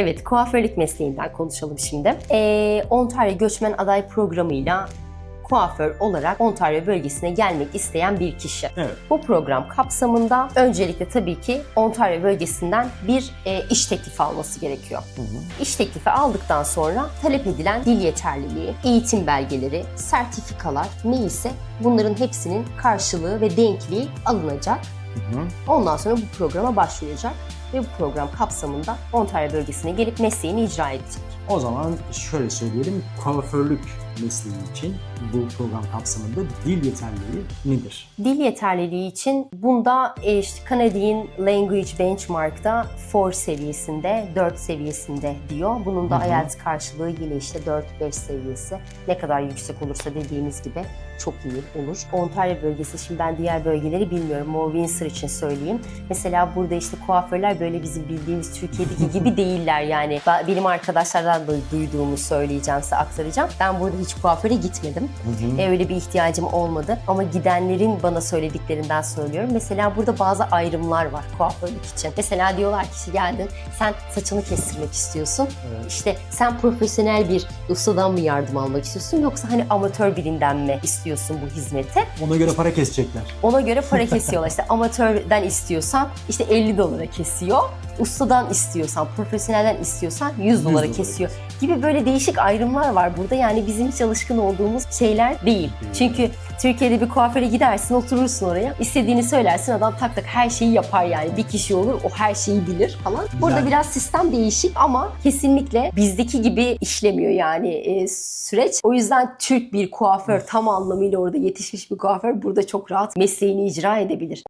Evet, kuaförlük mesleğinden konuşalım şimdi. Ee, Ontario Göçmen Aday Programı'yla kuaför olarak Ontario bölgesine gelmek isteyen bir kişi. Evet. Bu program kapsamında öncelikle tabii ki Ontario bölgesinden bir e, iş teklifi alması gerekiyor. İş teklifi aldıktan sonra talep edilen dil yeterliliği, eğitim belgeleri, sertifikalar neyse bunların hepsinin karşılığı ve denkliği alınacak. Ondan sonra bu programa başvuracak ve bu program kapsamında Ontario bölgesine gelip mesleğini icra edecek. O zaman şöyle söyleyelim, kuaförlük mesleği için bu program kapsamında dil yeterliliği nedir? Dil yeterliliği için bunda e, işte Canadian Language Benchmark'ta 4 seviyesinde, 4 seviyesinde diyor. Bunun da. IELTS karşılığı yine işte 4-5 seviyesi. Ne kadar yüksek olursa dediğimiz gibi çok iyi olur. Ontario bölgesi, şimdi ben diğer bölgeleri bilmiyorum. More Windsor için söyleyeyim. Mesela burada işte kuaförler böyle bizim bildiğimiz Türkiye'deki gibi değiller yani. Ben- Benim arkadaşlardan da duyduğumu söyleyeceğim, size aktaracağım. Ben burada hiç kuaföre gitmedim. E, öyle bir ihtiyacım olmadı. Ama gidenlerin bana söylediklerinden söylüyorum. Mesela burada bazı ayrımlar var kuaförlük için. Mesela diyorlar ki işte geldin sen saçını kestirmek istiyorsun. Evet. İşte sen profesyonel bir ustadan mı yardım almak istiyorsun yoksa hani amatör birinden mi istiyorsun bu hizmeti? Ona göre para kesecekler. Ona göre para kesiyorlar. İşte amatörden istiyorsan işte 50 dolara kesiyor. Ustadan istiyorsan, profesyonelden istiyorsan 100 dolara kesiyor. Gibi böyle değişik ayrımlar var burada. Yani bizim hiç alışkın olduğumuz şeyler değil. Çünkü Türkiye'de bir kuaföre gidersin, oturursun oraya. istediğini söylersin, adam tak tak her şeyi yapar yani. Bir kişi olur, o her şeyi bilir falan. Burada Güzel. biraz sistem değişik ama kesinlikle bizdeki gibi işlemiyor yani e, süreç. O yüzden Türk bir kuaför, tam anlamıyla orada yetişmiş bir kuaför burada çok rahat mesleğini icra edebilir.